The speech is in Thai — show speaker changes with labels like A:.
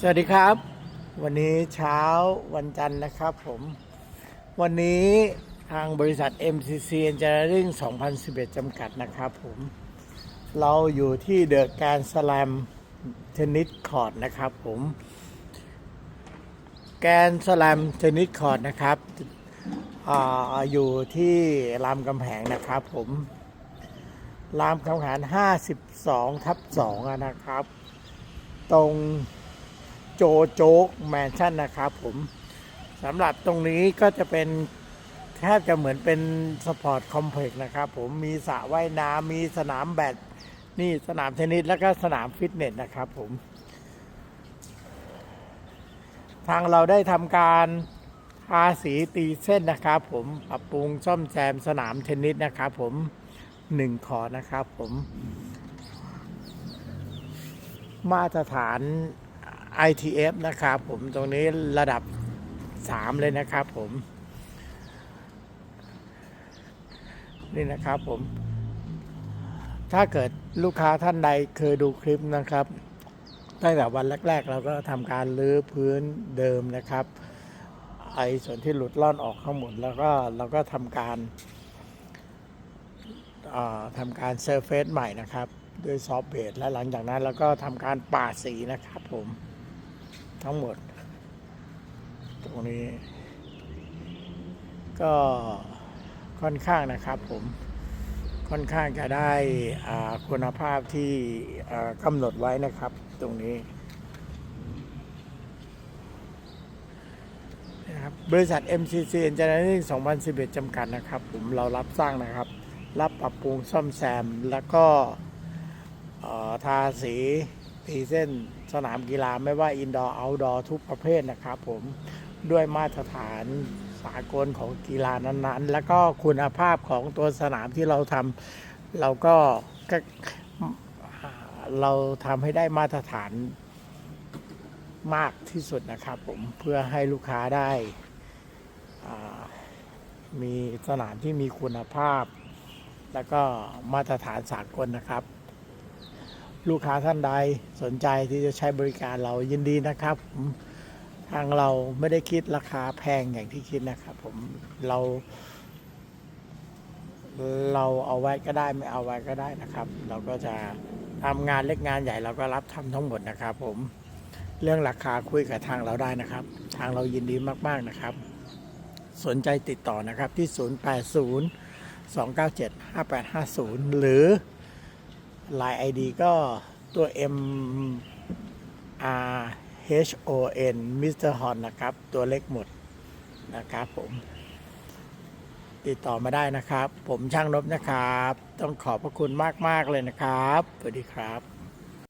A: สวัสดีครับ วันนี้เช้าวันจันทร์นะครับผมวันนี้ทางบริษัท MCC Engineering 2011 จำกัดนะครับผมเราอยู่ที่เดอะการสแลมเทนนิสคอร์ดนะครับผมแกนสแลมเทนนิสคอร์ดนะครับออยู่ที่รามกำแพงนะครับผมรามคำแหง52 ทับ2อะนะครับ ตรง โจโจ๊กแมนชั่นนะครับผมสำหรับตรงนี้ก็จะเป็นแทบจะเหมือนเป็นสปอร์ตคอมเพล็กซ์นะครับผมมีสระว่ายน้ำมีสนามแบดนี่สนามเทนนิสแล้วก็สนามฟิตเนสนะครับผม ทางเราได้ทำการทาสีตีเส้นนะครับผมปรับปรุงซ่อมแซมสนามเทนนิสนะครับผมหนึ่งขอนะครับผม มาตรฐาน ITF นะครับผมตรงนี้ระดับ 3 เลยนะครับผม นี่นะครับผม ถ้าเกิดลูกค้าท่านใดเคยดูคลิปนะครับตั้งแต่วันแรก ๆ เราก็ทำการรื้อพื้นเดิมนะครับ ไอ้ส่วนที่หลุดล่อนออกข้างหมดแล้วก็เราก็ทำการอ่าทำการเซอร์เฟซใหม่นะครับ ด้วยซอฟต์เบสและหลังจากนั้นเราก็ทำการปาดสีนะครับผม ทั้งหมด ตรงนี้ ก็ค่อนข้างนะครับผมค่อนข้างจะได้คุณภาพที่กำหนดไว้นะครับ ตรงนี้นะครับบริษัท MCC Engineering 2011 จำกัดนะครับ ผมเรารับสร้างนะครับ รับปรับปรุงซ่อมแซม แล้วก็ทาสี ตีเส้นสนามกีฬาไม่ว่าอินดอร์เอาดอร์ทุกประเภทนะครับผมด้วยมาตรฐานสากลของกีฬานั้นๆ แล้วก็คุณภาพของตัวสนามที่เราทำเราก็กเราทำให้ได้มาตรฐานมากที่สุดนะครับผมเพื่อให้ลูกค้าได้มีสนามที่มีคุณภาพ แล้วก็มาตรฐานสากลนะครับ ลูกค้าท่านใดสนใจที่จะใช้บริการเรายินดีนะครับผมทางเราไม่ได้คิดราคาแพงอย่างที่คิดนะครับผมเรา เราเอาไว้ก็ได้ไม่เอาไว้ก็ได้นะครับ เราก็จะทำงานเล็กงานใหญ่เราก็รับทำทั้งหมดนะครับ ผมเรื่องราคาคุยกับทางเราได้นะครับ ทางเรายินดีมาก ๆนะครับ สนใจติดต่อนะครับที่ 080 297 5850 หรือ Line ID ก็ตัว M R H O N Mr. Hon นะครับ ตัวเล็กหมดนะครับผม ติดต่อมาได้นะครับ ผมช่างนบนะครับ ต้องขอบพระคุณมาก ๆ เลยนะครับ สวัสดีครับ